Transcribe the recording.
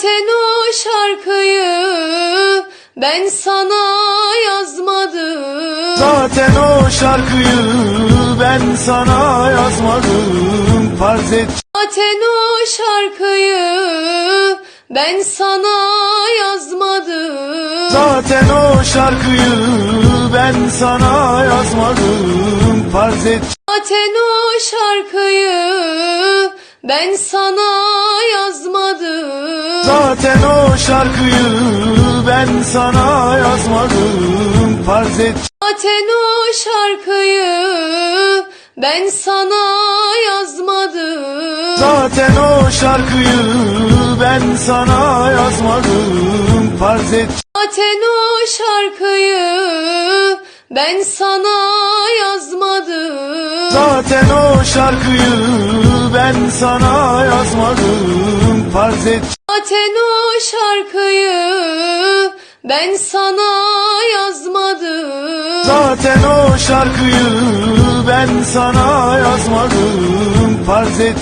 Zaten o şarkıyı ben sana yazmadım. Zaten o şarkıyı ben sana yazmadım Farz et Zaten o şarkıyı ben sana yazmadım. Zaten o şarkıyı ben sana yazmadım Farz et Zaten o şarkıyı ben sana. Zaten o şarkıyı ben sana yazmadım Farz et Zaten o şarkıyı ben sana yazmadım. Zaten o şarkıyı ben sana yazmadım Farz et Zaten o şarkıyı ben sana yazmadım. Zaten o şarkıyı ben sana yazmadım Farz et Zaten o şarkıyı ben sana yazmadım. Zaten o şarkıyı ben sana yazmadım Farz et